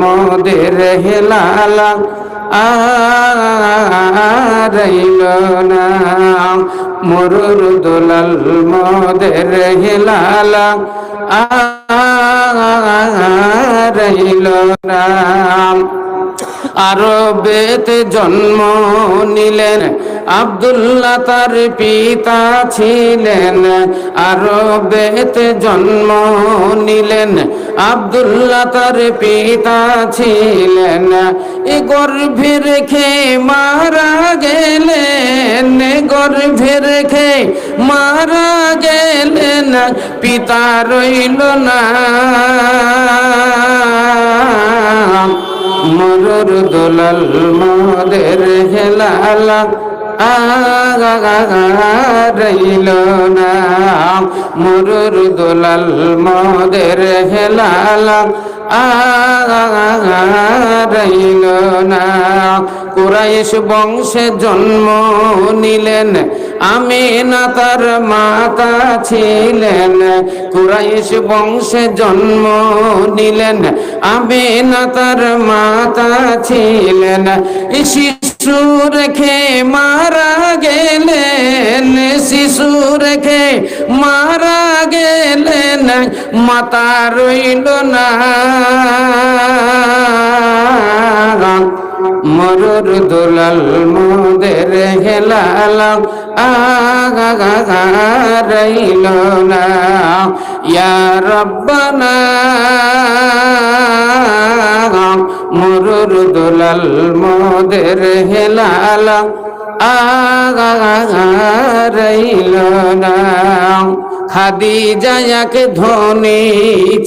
মোদের হেলালা আরাইল না। মরুর দোলাল মোদের হেলালা আরাইল না। আরবেতে জন্ম নিলেন আব্দুল্লাহ তার পিতা ছিলেন, আরবেতে জন্ম নিলেন। আব্দুল্লাহ তার পিতা ছিলেন, এ গর্ভে রেখে মারা গেলেন গর্ভে রেখে মারা গেলেন, পিতা রইল না। মরুর দোলাল মোদের হেলালা আগাইল না মরুর দোলাল মোদের হেলালা আগাইল না কুরাইশ বংশে জন্ম নিলেন আমি না তার মাতা ছিলেন কুরাইশ বংশে জন্ম নিলেন আমি না তার মাতা ছিলেন শিশু রেখে মারা গেলেন, শিশু রেখে মারা গেলেন, মাতা রইল না। মরুর দোলাল মোদের হেলালাম আগাইল না। ইয়া রব্বানা মরুর দোলাল মোদের আগাইল না খাদিজায়াকে ধনী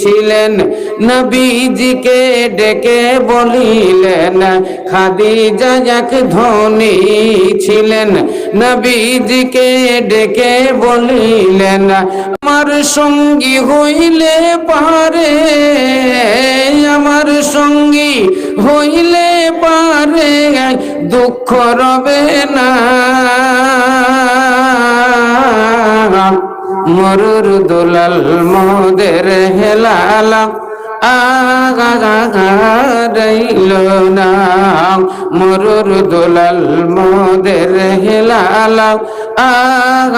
ছিলেন নবীজিকে ডেকে বলিলেন খাদিজায়াকে ধনী ছিলেন। নবীজিকে ডেকে বলিলেন, আমার সঙ্গী হইলে পারে, আমার সঙ্গী হইলে পারে, দুঃখ রবে না। মরুর দোলাল মোদের হেলালা আগাইল না মরুর দোলাল মোদের হেলালা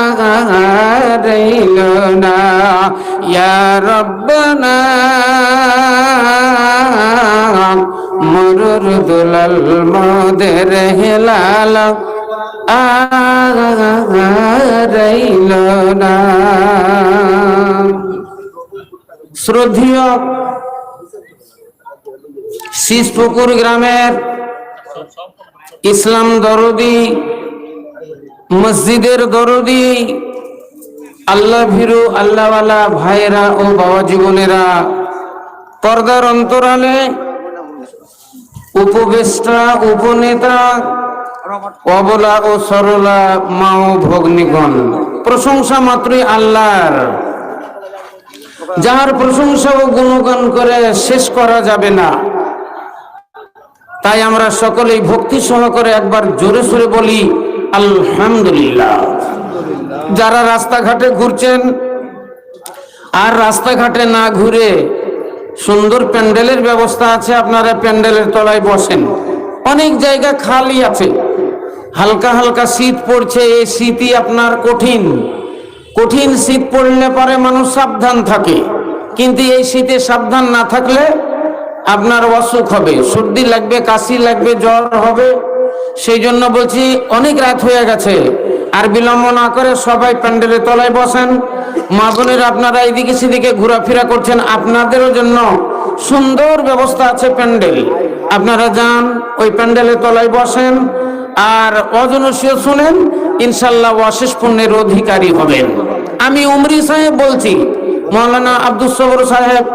আগাইল না ইয়া রব্বানা মরুর দোলাল মোদের হেলালা আগাইল না শ্রদ্ধীয় শীষপুকুর গ্রামের ইসলাম দরদি, মসজিদের দরদি, আল্লাহ ভীরু, আল্লাহওয়ালা ভাইয়েরা ও বাবা জীবনেরা, পর্দার অন্তরালে উপবেষ্টা উপনেতা, অবলা ও সরলা মা ও ভগ্নিগণ। প্রশংসা মাত্রই আল্লাহর। যাহার প্রশংসা ও গুণগান করে শেষ করা যাবে না। তাই আমরা সকলেই ভক্তি সহকারে একবার জোরে সোরে বলি, আলহামদুলিল্লাহ। যারা রাস্তাঘাটে ঘুরছেন আর রাস্তাঘাটে না ঘুরে সুন্দর প্যান্ডেলের ব্যবস্থা আছে, আপনারা প্যান্ডেলের তলায় বসেন। অনেক জায়গা খালি আছে। হালকা হালকা শীত পড়ছে, এই শীতই আপনার কঠিন। কঠিন শীত পড়লে পরে মানুষ সাবধান থাকে। কিন্তু এই শীতে সাবধান না থাকলে আপনার অসুখ হবে, সর্দি লাগবে, কাশি লাগবে, জ্বর হবে। সেই জন্য বলছি, অনেক রাত হয়ে গেছে, আর বিলম্ব না করে সবাই প্যান্ডেলের তলায় বসেন। মা বোনের আপনারা এদিকে সেদিকে ঘোরাফেরা করছেন, আপনাদেরও জন্য সুন্দর ব্যবস্থা আছে প্যান্ডেল। আপনারা যান, ওই প্যান্ডেলের তলায় বসেন, আর অজনসীয় শুনেন, ইনশাল্লাহ অশেষ পুণ্যের অধিকারী হবেন। আমি উমরি সাহেব বলছি মৌলানা আব্দুল সবর সাহেব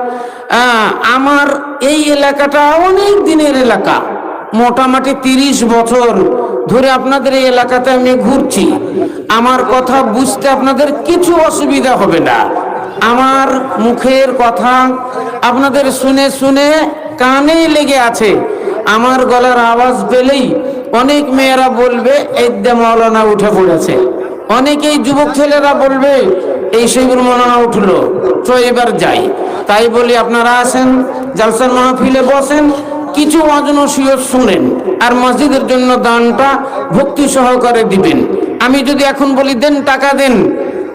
আমার এই এলাকাটা অনেক দিনের এলাকা। মোটামুটি তিরিশ বছর ধরে আপনাদের এই এলাকাতে আমি ঘুরছি। আমার কথা বুঝতে আপনাদের কিছু অসুবিধা হবে না। আমার মুখের কথা আপনাদের শুনে শুনে কানে লেগে আছে। আমার গলার আওয়াজ পেলেই অনেক মেয়েরা বলবে এদ্দে মৌলানা, উঠে পড়েছে। অনেকেই যুবক ছেলেরা বলবে, এই শিবির মৌলানা উঠল, তো এবার যাই। তাই বলি, আপনারা আসেন, জালসার মাহফিলে বসেন, কিছু অজনসিয়ত শুনেন আর মসজিদের জন্য দানটা ভক্তি সহকারে দিবেন। আমি যদি এখন বলি, দেন টাকা দেন,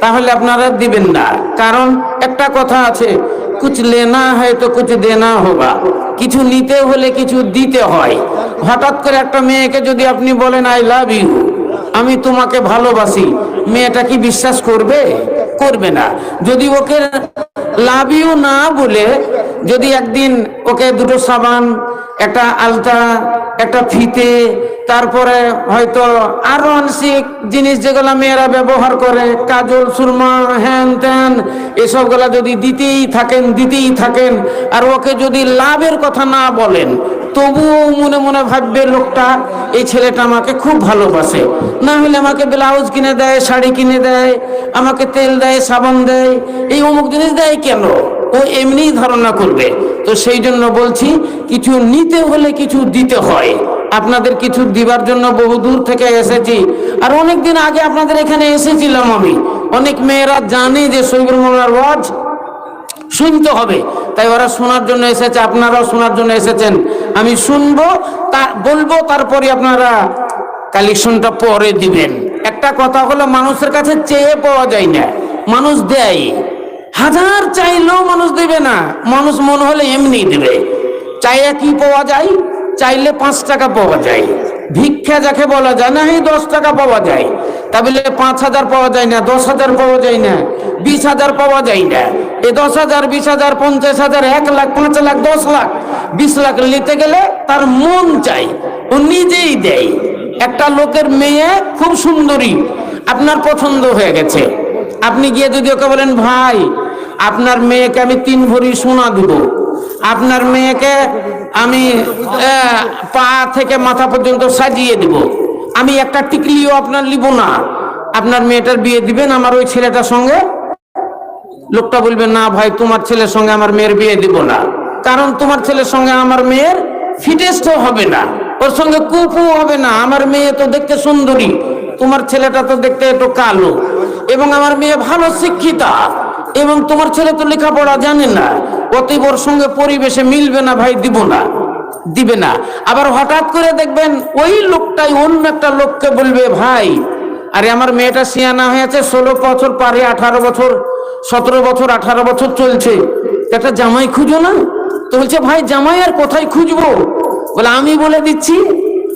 তাহলে আপনারা দিবেন না। কারণ একটা কথা আছে কুছ লেনা হয় তো কুছ দেনা হোগা কিছু নিতে হলে কিছু দিতে হয়। হঠাৎ করে একটা মেয়েকে যদি আপনি বলেন, আই লাভ ইউ আমি তোমাকে ভালোবাসি। মেয়েটা কি বিশ্বাস করবে? করবে না। যদি ওকে লাভিও না বলে, যদি একদিন ওকে দুটো সাবান, একটা আলতা, একটা ফিতে তারপরে হয়তো আরও আংশিক জিনিস যেগুলো মেয়েরা ব্যবহার করে, কাজল, সুরমা, হ্যান ত্যান, এসবগুলা যদি দিতেই থাকেন দিতেই থাকেন, আর ওকে যদি লাভের কথা না বলেন, তবুও মনে মনে ভাববে, লোকটা, এই ছেলেটা আমাকে খুব ভালোবাসে। না হলে আমাকে ব্লাউজ কিনে দেয়, শাড়ি কিনে দেয়, আমাকে তেল দেয়, সাবান দেয়, এই অমুক জিনিস দেয় কেন? ও এমনিই ধারণা করবে। তো সেই জন্য বলছি, কিছু নিতে হলে কিছু দিতে হয়। আপনাদের কিছু দিবার জন্য বহু দূর থেকে এসেছি। আর অনেক দিন আগে আপনাদের এখানে এসেছিলাম আমি। অনেক মেয়েরা জানে যে সৈবুল মোল্লার ওয়াজ শুনতে হবে। তাই ওরা শোনার জন্য এসেছে, আপনারাও শোনার জন্য এসেছেন। আমি শুনব, তা বলব, তারপরে আপনারা কালেকশনটা পরে দিবেন। একটা কথা হলো, মানুষের কাছে চেয়ে পাওয়া যায় না। মানুষ দেয়। হাজার চাইলেও মানুষ দেবে না। মানুষ মন হলে এমনি দেবে। চাইয়া কি পাওয়া যায়? চাইলে পাঁচ টাকা পাওয়া যায়। ভিক্ষা যাকে বলা যায় না, এই দশ টাকা পাওয়া যায়। তা বলে পাঁচ হাজার পাওয়া যায় না, দশ হাজার পাওয়া যায় না, বিশ হাজার পাওয়া যায় না। এই দশ হাজার, বিশ হাজার, পঞ্চাশ হাজার, এক লাখ, পাঁচ লাখ, দশ লাখ, বিশ লাখ নিতে গেলে তার মন চাই। ও নিজেই দেয়। একটা লোকের মেয়ে খুব সুন্দরী, আপনার পছন্দ হয়ে গেছে। আপনি গিয়ে যদি ওকে বলেন, ভাই আপনার মেয়েকে আমি তিন ভরি সোনা দিব। আপনার মেয়েকে আমি পা থেকে মাথা পর্যন্ত সাজিয়ে দিব। আমি একটা টিকলিও আপনার লিব না। আপনার মেয়েটার বিয়ে দিবেন, আমার ওই ছেলেটার সঙ্গে? লোকটা বলবে, না ভাই, তোমার ছেলের সঙ্গে আমার মেয়ের বিয়ে দিব না। কারণ তোমার ছেলের সঙ্গে আমার মেয়ের ফিটেস্ট হবে না। ওর সঙ্গে কুপু হবে না। আমার মেয়ে তো দেখতে সুন্দরী। তোমার ছেলেটা তো দেখতে একটু কালো। এবং আমার মেয়ে ভালো শিক্ষিতা। এবং তোমার ছেলে তো লেখাপড়া জানে না। অতএব ওর সঙ্গে পরিবেশে মিলবে না ভাই, দিব না, দিবে না। আবার হঠাৎ করে দেখবেন ওই লোকটাই অন্য একটা লোককে বলবে, ভাই, আরে আমার মেয়েটা সিয়ানা হয়েছে, ষোলো বছর পারে, আঠারো বছর, সতেরো বছর, আঠারো বছর চলছে। একটা জামাই খুঁজো না? তো বলছে, ভাই, জামাই আর কোথায় খুঁজবো? বলে, আমি বলে দিচ্ছি,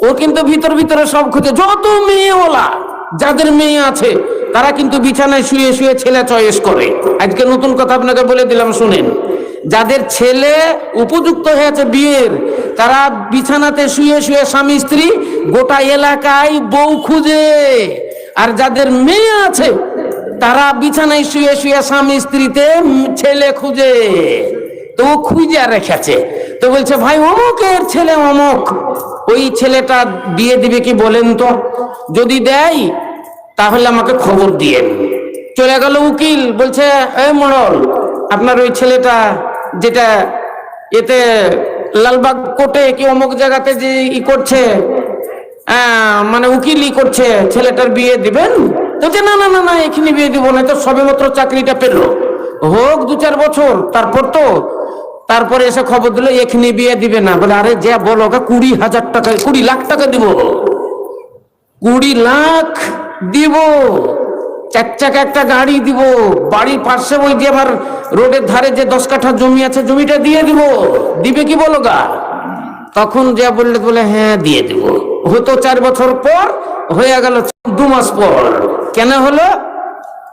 ও কিন্তু ভিতর ভিতরে সব খুঁজে, যত মেয়েওয়ালা, যাদের মেয়ে আছে তারা কিন্তু বিছানায় শুয়ে শুয়ে ছেলে চয়েস করে। আজকে নতুন কথা আপনাকে বলে দিলাম, শুনেন। যাদের ছেলে উপযুক্ত হয়েছে বিয়ের, তারা বিছানাতে শুয়ে শুয়ে স্বামী, স্ত্রী গোটা এলাকায় বউ খুঁজে। আর যাদের মেয়ে আছে, তারা বিছানায় শুয়ে শুয়ে স্বামী, স্ত্রীতে ছেলে খুঁজে। তো ও খুঁজে রেখেছে। তো বলছে, ভাই, অমুকের ছেলে অমুক। ওই ছেলেটা বিয়ে দিবে কি বলেন তো? যদি দেয় তাহলে আমাকে খবর দিয়ে চলে গেল উকিল, বলছে এই মোড়ল আপনার ওই ছেলেটা যেটা এতে লালবাগ কোর্টে কি অমুক জায়গাতে যে ই করছে মানে উকিলই করছে, ছেলেটার বিয়ে দিবেন? যে না না না না এখানে বিয়ে দিব না তো সবেমাত্র চাকরিটা পেল। হোক, দু চার বছর, তারপর তো, তারপরে এসে খবর দিল এখানে বিয়ে দিবে না। বলে, আরে, যা বলো কুড়ি হাজার টাকা, কুড়ি লাখ টাকা দিব। কুড়ি লাখ দিব। চার একটা গাড়ি দিব। বাড়ির পাশে ওই যে আমার রোডের ধারে যে দশ কাঠা জমি আছে, জমিটা দিয়ে দিব। দিবে কি বলো গা? তখন যে বললে বলে হ্যাঁ দিয়ে দিব। হতো চার বছর পর হয়ে গেল, দু মাস পর। কেন হলো?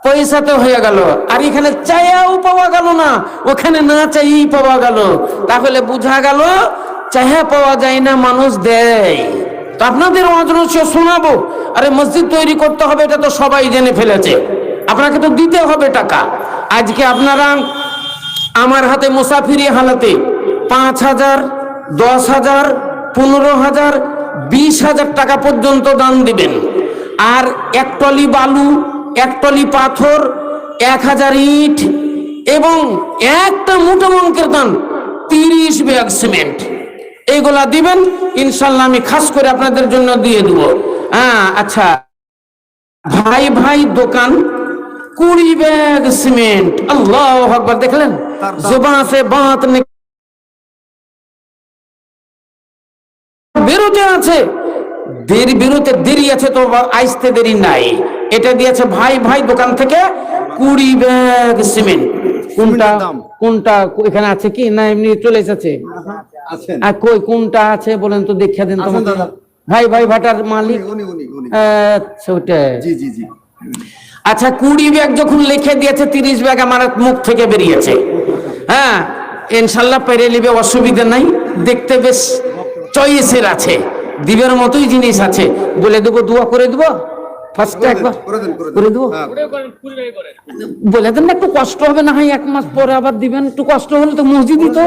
পয়সাতে হয়ে গেল। আর এখানে চাইয়াও পাওয়া গেল না। ওখানে না চাইই পাওয়া গেল। তাহলে বোঝা গেল চাহা পাওয়া যায় না, মানুষ দেয়। তো আপনাদের অজনস্য শোনাবো। আরে মসজিদ তৈরি করতে হবে, এটা তো সবাই জেনে ফেলেছে। আপনাকে তো দিতে হবে টাকা। আজকে আপনারা আমার হাতে মুসাফিরি হালাতে পাঁচ হাজার, দশ হাজার, পনেরো হাজার, বিশ হাজার টাকা পর্যন্ত দান দিবেন। আর এক টলি বালু, এক টলি পাথর, এক হাজার ইট এবং একটা মোটা দান, তিরিশ ব্যাগ সিমেন্ট। এইগুলা দিবেন ইনশাল্লাহ আমি খাস করে আপনাদের জন্য দিয়ে দেব। হ্যাঁ আচ্ছা। ভাই ভাই দোকান কুড়ি ব্যাগ সিমেন্ট। আল্লাহ আকবার দেখলেন? জোবা সে বাত বেরোতে আছে। দেরি বেরোতে দেরি আছে তো আইসতে দেরি নাই। এটা দিয়েছে ভাই ভাই দোকান থেকে কুড়ি ব্যাগ সিমেন্ট। কোনটা কোনটা এখানে আছে কি? না এমনি চলে এসেছে। আর কই কোনটা আছে বলেন তো দেখিয়ে দেন তোমাকে। ভাই ভাই ভাটার মালিক। আচ্ছা আচ্ছা কুড়ি ব্যাগ যখন লিখে দিয়েছে তিরিশ ব্যাগ আমার মুখ থেকে বেরিয়েছে। হ্যাঁ ইনশাল্লাহ পেরে নিবে অসুবিধা নাই। দেখতে বেশ চয়েসের আছে। দিবের মতোই জিনিস আছে। বলে দেবো দোয়া করে দেবো। ফার্স্ট একবার করে দেন করে দেন। করে দেবো? হ্যাঁ। বলে দেন না একটু কষ্ট হবে না হয় এক মাস পরে আবার দিবেন একটু কষ্ট হলে তো মসজিদই তো।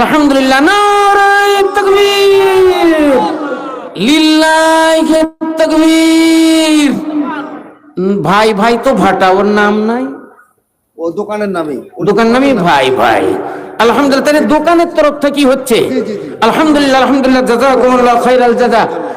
আলহামদুলিল্লাহ নারায়ে তাকবীর। লিল্লাহি তাকবীর। উম, ভাই ভাই তো ভাটা ওর নাম নাই। ও দোকানের নামে। দোকান নামে ভাই ভাই। আলহামদুলিল্লাহ তাহলে দোকানের তরফ থেকে কি হচ্ছে। আলহামদুলিল্লাহ আলহামদুলিল্লাহ জাযাকুমুল্লাহ খাইরাল জাযা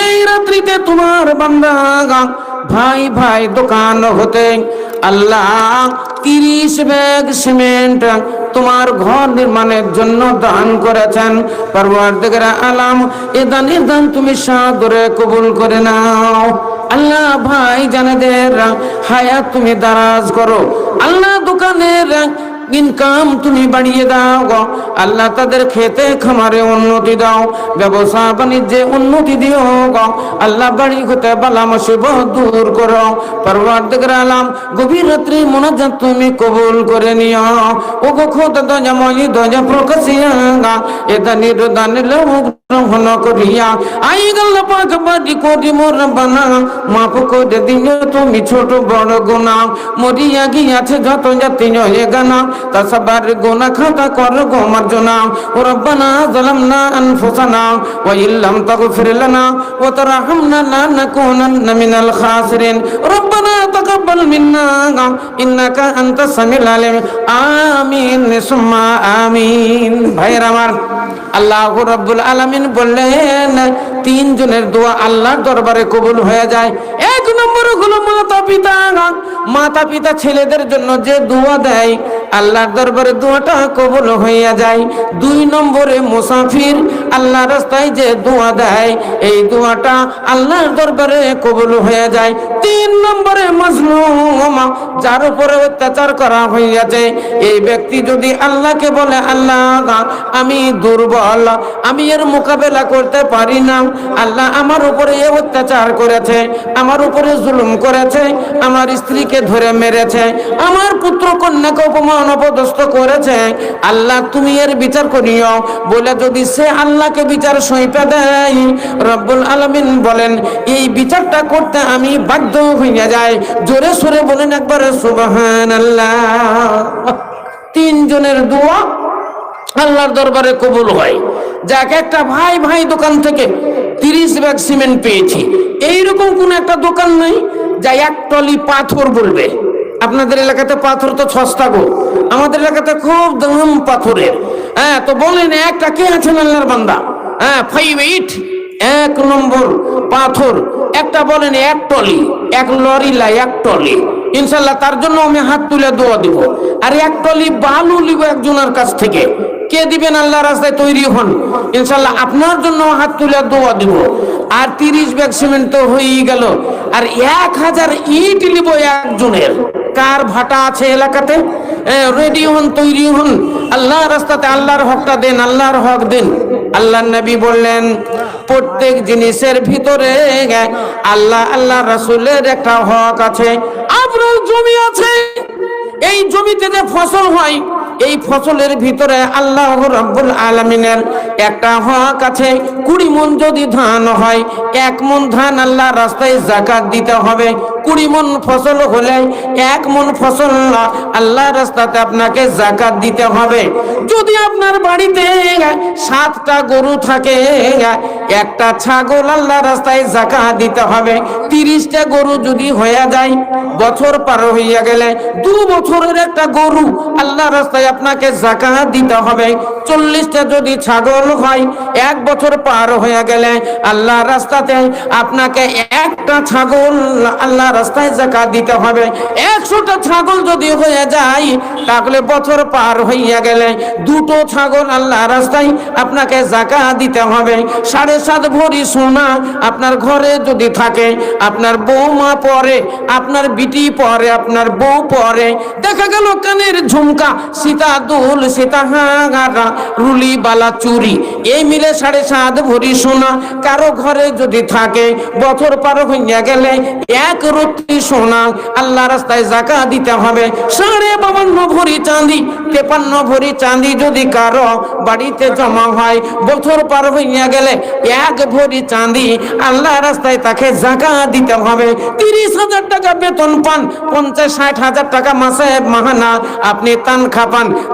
এই রাত্রিতে তোমার বান্দা ভাই ভাই দোকান হতে আল্লাহ তিরিশ ব্যাগ সিমেন্ট তোমার ঘর নির্মাণের জন্য দান করেছেন। আলাম এ দানের দান তুমি সাদরে কবুল করে নাও। আল্লাহ ভাই জানেদের হায়াত তুমি দারাজ করো। আল্লাহ দোকানের ইনকাম তুমি বাড়িয়ে দাও গো আল্লাহ তাদের খেতে খামারে উন্নতি দাও ব্যবসা বাণিজ্যে উন্নতি দিও গো আল্লাহ বাড়ি হতে বালা মুসিবত দূর করো পরবর্তীকার আলাম গভীর রাত্রি মোনাজাত তুমি কবুল করে নিও ও গো খোদা দজা মই দজা প্রকাশিয়া এটা নিরদান লোক গ্রহণ করিয়া আই গেল পাক বাড়ি কোটি মোর বানা। মাফ করে দিও তুমি ছোট বড় গুনাহ মরিয়া গিয়াছে যত জাতি নয় গানা। তা সবার গুনাহ খাতা কর গো মার্জনা ও রব্বানা জালামনা আনফুসানা, ওয়া ইল্লাম তাগফির লানা। ওয়া তারহামনা লানাকুনান্না মিনাল খাসিরিন। রব্বানা তাকাব্বাল মিন্না, ইন্নাকা আনতাস সামিউল আলিম। আমিন, সুম্মা আমিন। ভাইয়ের আমার, আল্লাহ রব্বুল আলামিন বললেন, তিনজনের দোয়া আল্লাহর দরবারে কবুল হয়ে যায়। এক নম্বর হলো মাতা পিতা মাতা পিতা ছেলেদের জন্য যে দোয়া দেয় আল্লাহর দরবারে দোয়াটা কবুল হইয়া যায়। দুই নম্বরে মুসাফির আল্লাহ রাস্তায় যে দোয়া দেয়, এই দোয়াটা আল্লাহর দরবারে কবুল হয়ে যায়। তিন নম্বরে মজলুম, যার উপরে অত্যাচার করা হইয়াছে। এই ব্যক্তি যদি আল্লাহকে বলে, আল্লাহ, আমি দুর্বল, আমি এর মোকাবেলা করতে পারি না। আল্লাহ আমার উপরে এ অত্যাচার করেছে, আমার উপরে জুলুম করেছে, আমার স্ত্রীকে ধরে মেরেছে, আমার পুত্র কন্যাকে অপমান অপদস্থ করেছে, আল্লাহ তুমি এর বিচার করিও। বলে যদি সে আল্লাহকে বিচার সইপে দেয়, রব্বুল আলমিন বলেন, এই বিচারটা করতে আমি বাধ্য হইয়া যাই। জোরে সোরে বলেন একবারে আল্লাহ তিনজনের দোয়া আল্লাহর দরবারে কবুল হয়। যাক, একটা ভাই ভাই দোকান থেকে তিরিশ ব্যাগ সিমেন্ট পেয়েছি। এইরকম কোন একটা দোকান নেই, যা এক টলি পাথর বলবে। আপনাদের এলাকাতে পাথর তো সস্তা গো। আমাদের এলাকাতে খুব দাম পাথরের। হ্যাঁ তো বলেন, একটা কে আছেন আল্লাহর বান্দা? হ্যাঁ ফাইভ এইট, এক নম্বর পাথর। একটা বলেন, এক টলি, এক লরি লাই এক টলি। ইনশাল্লাহ তার জন্য আমি হাত তুলে দোয়া দিব। আর এক টলি বালু লিব একজনের কাছ থেকে। কে দিবেন আল্লাহ রাস্তায় তৈরি হন? ইনশাল্লাহ আপনার জন্য হাত তুলে দোয়া দিব। আর তিরিশ ব্যাগ সিমেন্ট তো হয়েই গেল। আর এক হাজার ইট লিব একজনের। কার ভাটা আছে এলাকাতে? রেডি হন, তৈরি হন। আল্লাহ রাস্তাতে আল্লাহর হকটা দেন, আল্লাহর হক দেন। আল্লাহ নবী বললেন, প্রত্যেক জিনিসের ভিতরে আল্লাহ আল্লাহ রাসুলের একটা হক আছে। আপনার জমি আছে। এই জমিতে যে ফসল হয় এই ফসলের ভিতরে আল্লাহ রাব্বুল আলামিনের একটা হক আছে, কুড়ি মন যদি ধান হয়, এক মন ধান আল্লাহ রাস্তায় জাকাত দিতে হবে। কুড়ি মন ফসল হলে এক মন ফসল আল্লাহ রাস্তাতে আপনাকে জাকাত দিতে হবে। যদি আপনার বাড়িতে সাতটা গরু থাকে, একটা ছাগল আল্লাহ রাস্তায় জাকাত দিতে হবে। তিরিশটা গরু যদি হয়ে যায়, বছর পার হইয়া গেলে দু বছরের একটা গরু আল্লাহ রাস্তায় আপনাকে জাকাত দিতে হবে। চল্লিশটা যদি ছাগল হয়, এক বছর পার হয়ে গেলে আল্লাহ রাস্তাতে আপনাকে একটা ছাগল আল্লাহ রাস্তায় জাকাত দিতে হবে। একশোটা ছাগল যদি হয়ে যায়, তাহলে বছর পার হইয়া গেলে দুটো ছাগল আল্লাহ রাস্তায় আপনাকে জাকাত দিতে হবে। সাড়ে সাত ভরি সোনা আপনার ঘরে যদি থাকে, আপনার বৌমা পরে, আপনার বিটি পরে, আপনার বউ পরে, দেখা গেল কানের ঝুমকা সীতা দুল, সীতা হাঙ্গারা, রুলি বালা চুরি। এই মিলে সাড়ে সাত ভরি সোনা। কারও ঘরে যদি থাকে, বছর পার হইয়া গেলে এক রত্তি সোনা। আল্লাহ রাস্তায় জাকা দিতে হবে। সাড়ে বাবান্ন ভরি চাঁদি, তেপান্ন ভরি চাঁদি যদি কারও বাড়িতে জমা হয়, বছর পার হইয়া গেলে এক ভরি চাঁদি। আল্লাহ রাস্তায় তাকে জাকা দিতে হবে। তিরিশ হাজার টাকা বেতন পান, পঞ্চাশ, ষাট হাজার টাকা মাসে মাহানা। আপনি তানখা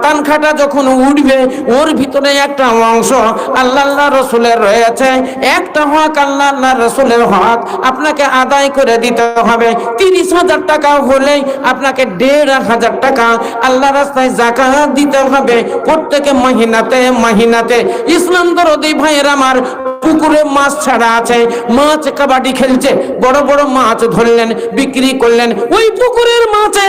পান তানখাটা যখন উঠবে, ওর ভিতরে একটা অংশ আল্লাহ আল্লাহ রসুলের রয়েছে, একটা হক আল্লাহ আল্লাহ রসুলের হক আপনাকে আদায় করে দিতে হবে। তিরিশ হাজার টাকা হলেই আপনাকে দেড় হাজার টাকা আল্লাহ রাস্তায় জাকাত দিতে হবে প্রত্যেকে মহিনাতে মহিনাতে। ইসলাম দরদি ভাইয়ের আমার পুকুরে মাছ ছাড়া আছে, মাছ কাবাডি খেলছে, বড় বড় মাছ ধরলেন, বিক্রি করলেন। ওই পুকুরের মাছে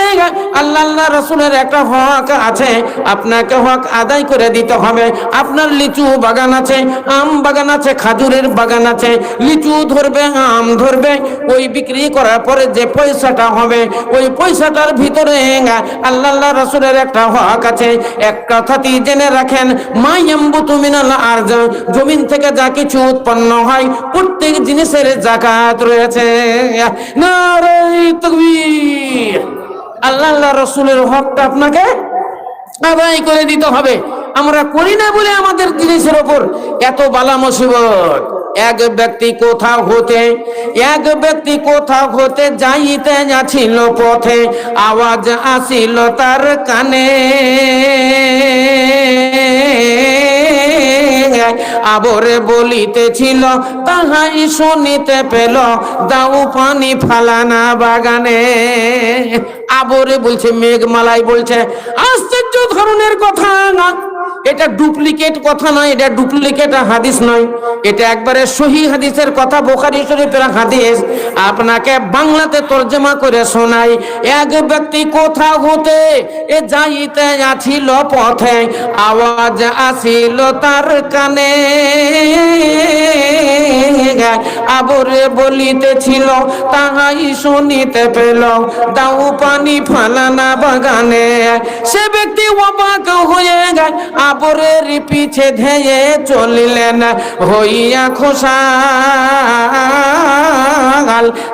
আল্লাহ আল্লাহ রসুলের একটা হক আছে, আপনাকে হক আদায় করে দিতে হবে। আপনার লিচু বাগান আছে, আম বাগান আছে, খাজুরের বাগান আছে, লিচু ধরবে, আম ধরবে। ওই বিক্রি করার পরে যে পয়সাটা হবে, ওই পয়সাটার ভিতরে আল্লাহ আল্লাহ রসুলের একটা হক আছে। এক কথাটি জেনে রাখেন মাইয়াম্বু তুমিনাল আর জমিন থেকে যা কিছু উৎপন্ন হয়, প্রত্যেক জিনিসের জাকাত রয়েছে। আল্লাহ আল্লাহ রসুলের হকটা আপনাকে আদায় করে দিতে হবে। আমরা করি না বলে আমাদের জিনিসের ওপর এত বালা মুসিবত। এক ব্যক্তি কোথাও হতে, এক ব্যক্তি কোথাও হতে যাইতে যাচ্ছিল পথে, আওয়াজ আসিল তার কানে। আবরে বলিতেছিল, তাহাই শুনিতে পেল দাউ পানি ফালানা বাগানে। আবরে বলছে মেঘমালাই বলছে, আশ্চর্য ধরনের কথা, না এটা ডুপ্লিকেট কথা নয়, এটা ডুপ্লিকেট হাদিস নয়। এটা একবারে সহি হাদিসের কথা, বোখারি শরীফের হাদিস। আপনাকে বাংলাতে তর্জমা করে শোনাই, এক ব্যক্তি কোথা হতে, এ যাইতে আছিল পথে, আওয়াজ আসিল তার কানে। আবরে বলিতেছিল, তাহাই শুনিতে পেল, দাও পানি ফালানা বাগানে। সে ব্যক্তি অবাক হয়ে যায় আবরের পিছে ধেয়ে চলিলেন, হইয়া খোসাল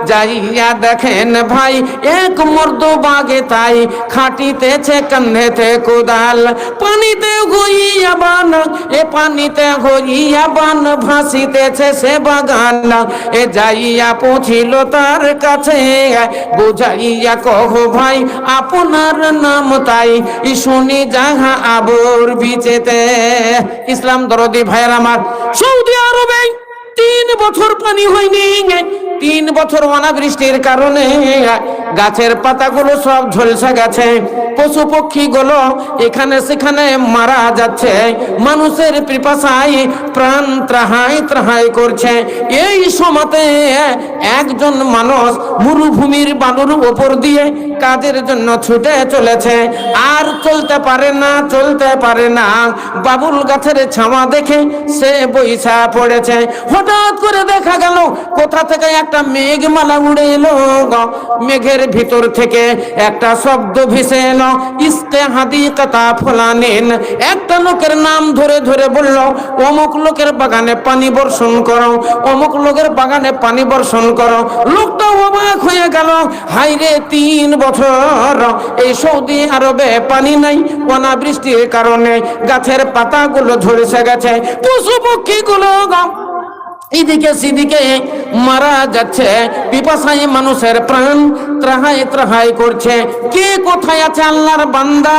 যাইয়া দেখেন ভাই, এক মর্দ বাগে তাই খাটিতেছে কান্নেতে কোদাল। পানিতে হইয়া বান, এ পানিতে হইয়া বান, ভাসিতেছে সে বাগান। এ যাইয়া পৌঁছিল তার কাছে, বুঝাইয়া কহ, ভাই, আপনার নাম তাই, শুনি যাহা আবর বিচেতে ইসলাম দরদি ভাইয়ের আমার, সৌদি আরবে তিন বছর পানি হয়নি, তিন বছর অনাবৃষ্টির কারণে গাছের পাতাগুলো সব ঝলসে গেছে। পশু পক্ষী গুলো এখানে সেখানে মারা যাচ্ছে। মানুষের পিপাসায় প্রাণ ত্রাহাই ত্রাহাই করছে। এই সময়তে একজন মানুষ মরুভূমির বালুর উপর দিয়ে কাজের জন্য ছুটে চলেছে। আর চলতে পারে না, চলতে পারে না। বাবুল গাছের ছাওয়া দেখে সে বৈশা পড়েছে। হঠাৎ করে দেখা গেল, কোথা থেকে একটা মেঘমালা উড়ে এলো মেঘের ভিতর থেকে একটা শব্দ ভেসে এলো ইসকে হাদিকাতা ফলানেন। একটা লোকের নাম ধরে ধরে বলল, অমুক লোকের বাগানে পানি বর্ষণ করো, অমুক লোকের বাগানে পানি বর্ষণ করো। লোকটা অবাক হয়ে গেল হাইরে তিন বছর এই সৌদি আরবে পানি নাই, অনাবৃষ্টির কারণে গাছের পাতাগুলো ঝরেছে গেছে। পশু পক্ষীগুলো এদিকে সেদিকে মারা যাচ্ছে, পিপাসায় মানুষের প্রাণ ত্রাহাই ত্রাহাই করছে। কে কোথায় আছে আল্লাহর বান্দা?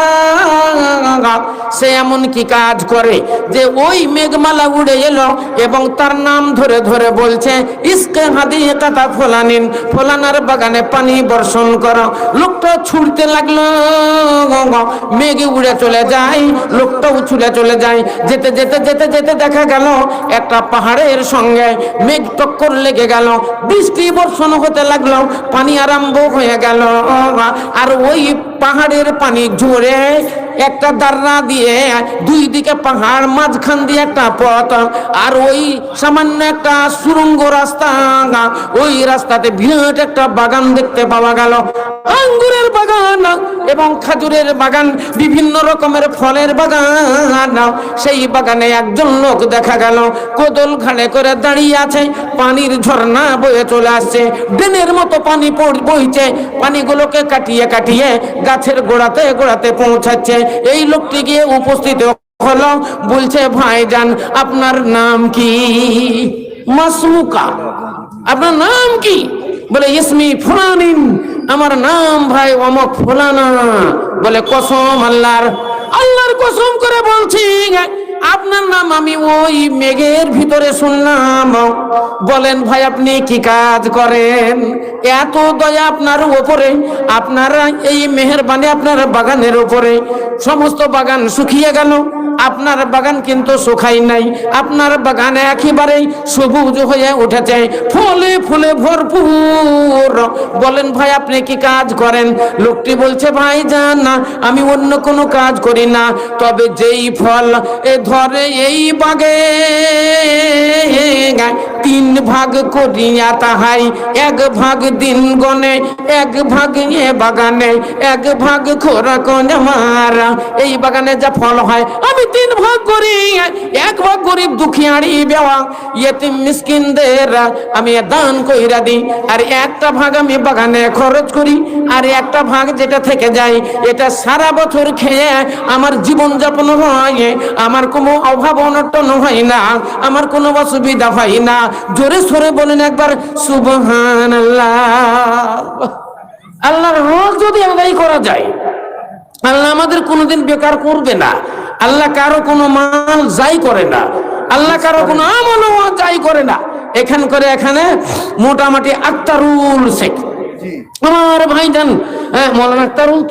সে এমন কি কাজ করে যে ওই মেঘমালা উড়ে এলো এবং তার নাম ধরে ধরে বলছে, ইসকে হাদি কাতা ফলানিন, ফলানার বাগানে পানি বর্ষণ করো। লোকটা ছুটতে লাগল, মেঘে উড়ে চলে যায়, লোকটাও ছুটে চলে যায়। যেতে যেতে যেতে যেতে দেখা গেল, একটা পাহাড়ের সঙ্গে মেঘ টক্কর লেগে গেল। বৃষ্টি বর্ষণ হতে লাগল, পানি আরম্ভ হয়ে গেল। আর ওই পাহাড়ের পানি জোরে একটা দাররা দিয়ে দুই দিকে পাহাড়, মাঝখান দিয়ে একটা পথ, আর ওই সামান্য একটা সুরঙ্গ রাস্তা। ওই রাস্তাতে বিরাট একটা বাগান দেখতে পাওয়া গেল। আঙ্গুরের বাগান এবং খাজুরের বাগান, বিভিন্ন রকমের ফলের বাগান। সেই বাগানে একজন লোক দেখা গেল, কোদল ঘাড়ে করে দাঁড়িয়ে আছে, পানির ঝর্ণা বয়ে চলে আসছে। ড্রেনের মতো পানি বইছে, পানিগুলোকে কাটিয়ে কাটিয়ে গাছের গোড়াতে গোড়াতে পৌঁছাচ্ছে। এই লোকটি গিয়ে উপস্থিত হলো, বলছে, ভাইজান, আপনার নাম কি? মাসমুকা আপনার নাম কি? বলে, ইসমি ফুলানিন, আমার নাম ভাই অমক ফুলানা। বলে, কসম আল্লাহর আল্লাহর কসম করে বলছি, আপনার নাম আমি ওই মেঘের ভিতরে শুনলাম। বলেন, ভাই, আপনি কি কাজ করেন? এত দয়া আপনার উপরে, আপনারা এই মেহেরবানি আপনার বাগানের উপরে, সমস্ত বাগান শুকিয়ে গেল। আপনার বাগান কিন্তু শুকাই নাই। আপনার বাগান একেবারেই সবুজ হয়ে উঠেছে। ফুলে ফুলে ভরপুর। বলেন, ভাই, আপনি কি কাজ করেন? লোকটি বলছে, ভাই যান না, আমি অন্য কোনো কাজ করি না। তবে যেই ফল এ ধরে এই বাগে, তিন ভাগ করিয়া তাহাই, এক ভাগ দিন গনে, এক ভাগ এ বাগানে, এক ভাগ খোরাক মারা। এই বাগানে যা ফল হয়, আমি তিন ভাগ করি, এক ভাগ গরিব দুখিয়ারি বেওয়া। ইয়েতিম মিসকিনদের আমি দান কইরা দিই। আর একটা ভাগ আমি বাগানে খরচ করি, আর একটা ভাগ যেটা থেকে যায়, এটা সারা বছর খেয়ে আমার জীবন যাপন হয়। আমার কোনো অভাব অনটন হয় না, আমার কোনো অসুবিধা হয় না। জোরে সরে বলেন একবার সুবহান আল্লাহর রোজ যদি আদায় করা যায়, আল্লাহ আমাদের কোনোদিন বেকার করবে না। আল্লাহ কারও কোনো মাল যাই করে না। আল্লাহ কারও কোনো আমল যাই করে না। এখান করে এখানে মোটামুটি আক্তারুল শেখ। আমার ভাইজান হ্যাঁ মৌলানা আক্তারুল